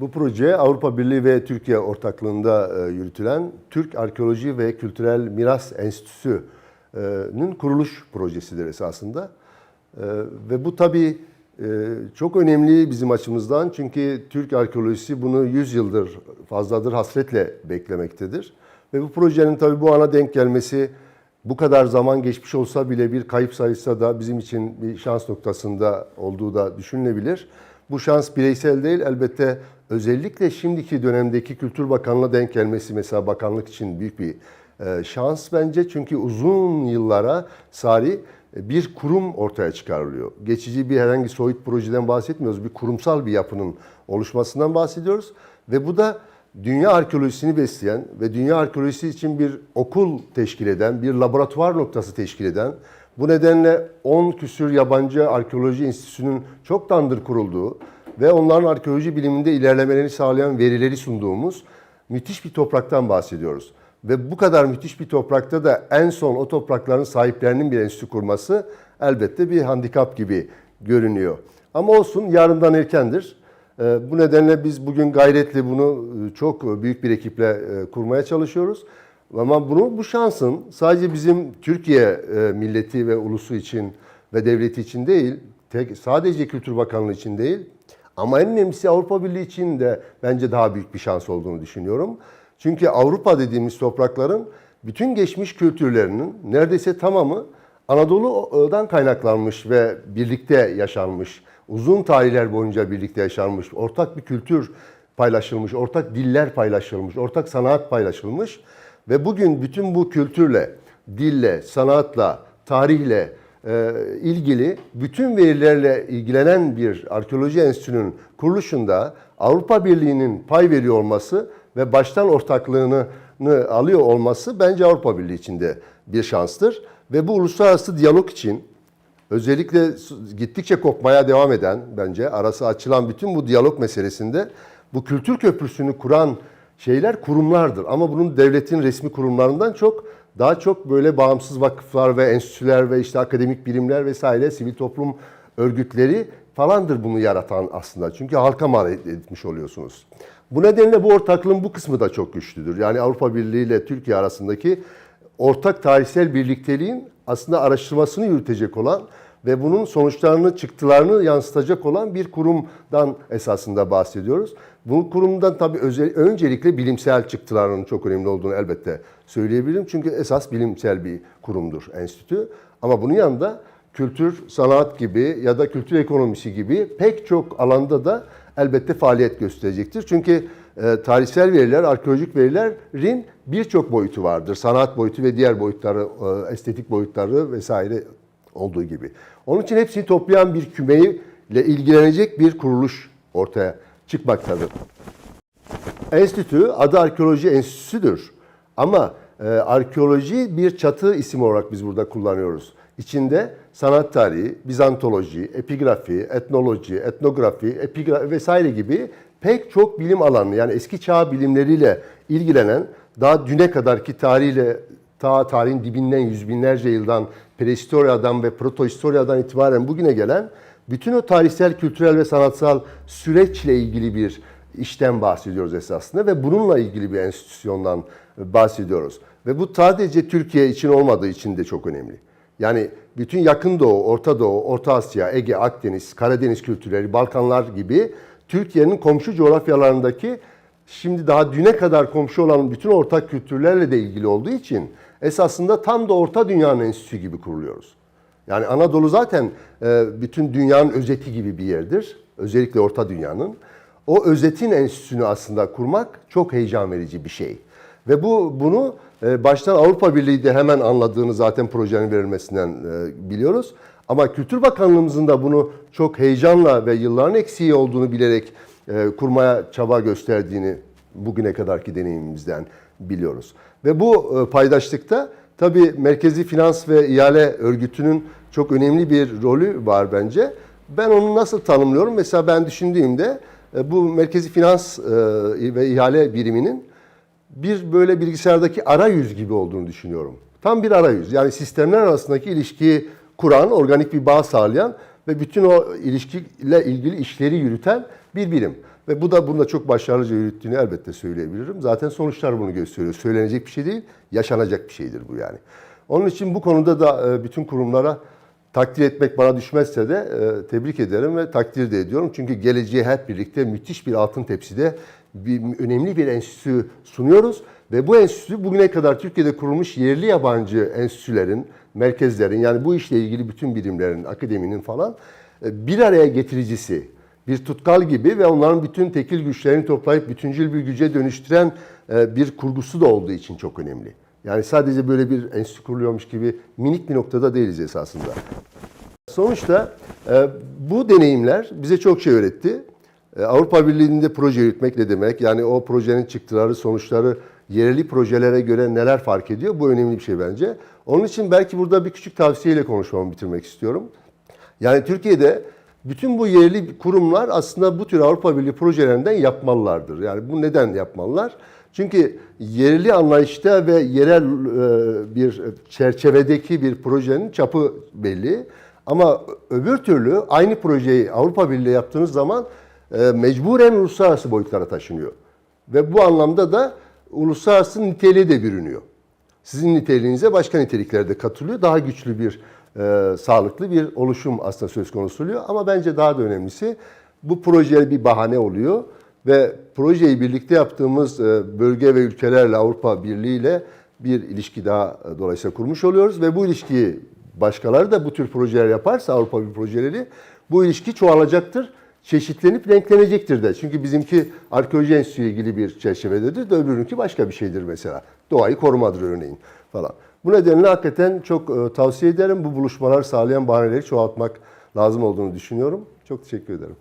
Bu proje Avrupa Birliği ve Türkiye ortaklığında e, yürütülen Türk Arkeoloji ve Kültürel Miras Enstitüsü'nün kuruluş projesidir esasında. E, Ve bu tabii e, çok önemli bizim açımızdan çünkü Türk arkeolojisi bunu 100 yıldır fazladır hasretle beklemektedir. Ve bu projenin tabii bu ana denk gelmesi bu kadar zaman geçmiş olsa bile bir kayıp sayısı da bizim için bir şans noktasında olduğu da düşünülebilir. Bu şans bireysel değil elbette özellikle şimdiki dönemdeki Kültür Bakanlığı'na denk gelmesi mesela bakanlık için büyük bir e, şans bence. Çünkü uzun yıllara sari bir kurum ortaya çıkarılıyor. Geçici bir herhangi soyut projeden bahsetmiyoruz. Bir kurumsal bir yapının oluşmasından bahsediyoruz. Ve bu da dünya arkeolojisini besleyen ve dünya arkeolojisi için bir okul teşkil eden, bir laboratuvar noktası teşkil eden, bu nedenle 10 küsür yabancı arkeoloji enstitüsünün çoktandır kurulduğu ve onların arkeoloji biliminde ilerlemelerini sağlayan verileri sunduğumuz müthiş bir topraktan bahsediyoruz. Ve bu kadar müthiş bir toprakta da en son o toprakların sahiplerinin bir enstitü kurması elbette bir handikap gibi görünüyor. Ama olsun yarından erkendir. Ee, Bu nedenle biz bugün gayretli bunu e, çok büyük bir ekiple e, kurmaya çalışıyoruz. Ama bunu bu şansın sadece bizim Türkiye e, milleti ve ulusu için ve devleti için değil, tek sadece Kültür Bakanlığı için değil, ama en önemlisi Avrupa Birliği için de bence daha büyük bir şans olduğunu düşünüyorum. Çünkü Avrupa dediğimiz toprakların bütün geçmiş kültürlerinin neredeyse tamamı Anadolu'dan kaynaklanmış ve birlikte yaşanmış. Uzun tarihler boyunca birlikte yaşanmış. Ortak bir kültür paylaşılmış, ortak diller paylaşılmış, ortak sanat paylaşılmış. Ve bugün bütün bu kültürle, dille, sanatla, tarihle ilgili bütün verilerle ilgilenen bir arkeoloji enstitüsünün kuruluşunda Avrupa Birliği'nin pay veriyor olması ve baştan ortaklığını alıyor olması bence Avrupa Birliği için de bir şanstır. Ve bu uluslararası diyalog için özellikle gittikçe kopmaya devam eden bence arası açılan bütün bu diyalog meselesinde bu kültür köprüsünü kuran şeyler kurumlardır. Ama bunun devletin resmi kurumlarından çok daha çok böyle bağımsız vakıflar ve enstitüler ve işte akademik birimler vesaire sivil toplum örgütleri falandır bunu yaratan aslında. Çünkü halka mal etmiş oluyorsunuz. Bu nedenle bu ortaklığın bu kısmı da çok güçlüdür. Yani Avrupa Birliği ile Türkiye arasındaki ortak tarihsel birlikteliğin aslında araştırmasını yürütecek olan ve bunun sonuçlarını, çıktılarını yansıtacak olan bir kurumdan esasında bahsediyoruz. Bu kurumdan tabii özel, öncelikle bilimsel çıktılarının çok önemli olduğunu elbette söyleyebilirim. Çünkü esas bilimsel bir kurumdur enstitü. Ama bunun yanında kültür, sanat gibi ya da kültür ekonomisi gibi pek çok alanda da elbette faaliyet gösterecektir. Çünkü e, tarihsel veriler, arkeolojik verilerin birçok boyutu vardır. Sanat boyutu ve diğer boyutları, e, estetik boyutları vesaire olduğu gibi. Onun için hepsini toplayan bir kümeyle ilgilenecek bir kuruluş ortaya çıkmaktadır. Enstitü adı arkeoloji enstitüsüdür. Ama e, arkeoloji bir çatı isim olarak biz burada kullanıyoruz. İçinde sanat tarihi, Bizantoloji, epigrafi, etnoloji, etnografi, epigrafi vesaire gibi pek çok bilim alanı yani eski çağ bilimleriyle ilgilenen daha düne kadarki tarihle ta tarihin dibinden yüz binlerce yıldan prehistoryadan ve protohistoryadan itibaren bugüne gelen bütün o tarihsel, kültürel ve sanatsal süreçle ilgili bir işten bahsediyoruz esasında ve bununla ilgili bir enstitüsyondan bahsediyoruz. Ve bu sadece Türkiye için olmadığı için de çok önemli. Yani bütün Yakın Doğu, Orta Doğu, Orta Asya, Ege, Akdeniz, Karadeniz kültürleri, Balkanlar gibi Türkiye'nin komşu coğrafyalarındaki şimdi daha düne kadar komşu olan bütün ortak kültürlerle de ilgili olduğu için esasında tam da Orta Dünya'nın enstitüsü gibi kuruluyoruz. Yani Anadolu zaten e, bütün dünyanın özeti gibi bir yerdir. Özellikle Orta Dünya'nın. O özetin enstitüsünü aslında kurmak çok heyecan verici bir şey. Ve bu bunu e, baştan Avrupa Birliği de hemen anladığını zaten projenin verilmesinden e, biliyoruz. Ama Kültür Bakanlığımızın da bunu çok heyecanla ve yılların eksiği olduğunu bilerek kurmaya çaba gösterdiğini bugüne kadarki deneyimimizden biliyoruz. Ve bu paydaşlıkta tabii Merkezi Finans ve İhale Örgütü'nün çok önemli bir rolü var bence. Ben onu nasıl tanımlıyorum? Mesela ben düşündüğümde e, bu Merkezi Finans e, ve İhale Biriminin bir böyle bilgisayardaki arayüz gibi olduğunu düşünüyorum. Tam bir arayüz. Yani sistemler arasındaki ilişkiyi kuran, organik bir bağ sağlayan ve bütün o ilişkiyle ilgili işleri yürüten bir birim. Ve bu da bunda çok başarılıca yürüttüğünü elbette söyleyebilirim. Zaten sonuçlar bunu gösteriyor. Söylenecek bir şey değil, yaşanacak bir şeydir bu yani. Onun için bu konuda da e, bütün kurumlara takdir etmek bana düşmezse de e, tebrik ederim ve takdir de ediyorum. Çünkü geleceğe hep birlikte müthiş bir altın tepside bir, önemli bir enstitü sunuyoruz. Ve bu enstitü bugüne kadar Türkiye'de kurulmuş yerli yabancı enstitülerin, merkezlerin yani bu işle ilgili bütün birimlerin, akademinin falan e, bir araya getiricisi, bir tutkal gibi ve onların bütün tekil güçlerini toplayıp bütüncül bir güce dönüştüren e, bir kurgusu da olduğu için çok önemli. Yani sadece böyle bir enstitü kuruluyormuş gibi minik bir noktada değiliz esasında. Sonuçta e, bu deneyimler bize çok şey öğretti. E, Avrupa Birliği'nde proje yürütmek ne demek? Yani o projenin çıktıları, sonuçları yerli projelere göre neler fark ediyor? Bu önemli bir şey bence. Onun için belki burada bir küçük tavsiyeyle konuşmamı bitirmek istiyorum. Yani Türkiye'de bütün bu yerli kurumlar aslında bu tür Avrupa Birliği projelerinden yapmalılardır. Yani bu neden yapmalılar? Çünkü yerli anlayışta ve yerel e, bir çerçevedeki bir projenin çapı belli. Ama öbür türlü aynı projeyi Avrupa Birliği yaptığınız zaman e, mecburen uluslararası boyutlara taşınıyor. Ve bu anlamda da uluslararası niteliği de bürünüyor. Sizin niteliğinize başka nitelikler de katılıyor. Daha güçlü bir, e, sağlıklı bir oluşum aslında söz konusu oluyor. Ama bence daha da önemlisi bu projeye bir bahane oluyor. Ve projeyi birlikte yaptığımız e, bölge ve ülkelerle Avrupa Birliği ile bir ilişki daha e, dolayısıyla kurmuş oluyoruz. Ve bu ilişkiyi başkaları da bu tür projeler yaparsa Avrupa Birliği projeleri bu ilişki çoğalacaktır çeşitlenip renklenecektir de. Çünkü bizimki arkeoloji enstitüsü ile ilgili bir çerçevededir de öbürünki başka bir şeydir mesela. Doğayı korumadır örneğin falan. Bu nedenle hakikaten çok e, tavsiye ederim. Bu buluşmalar sağlayan bahaneleri çoğaltmak lazım olduğunu düşünüyorum. Çok teşekkür ederim.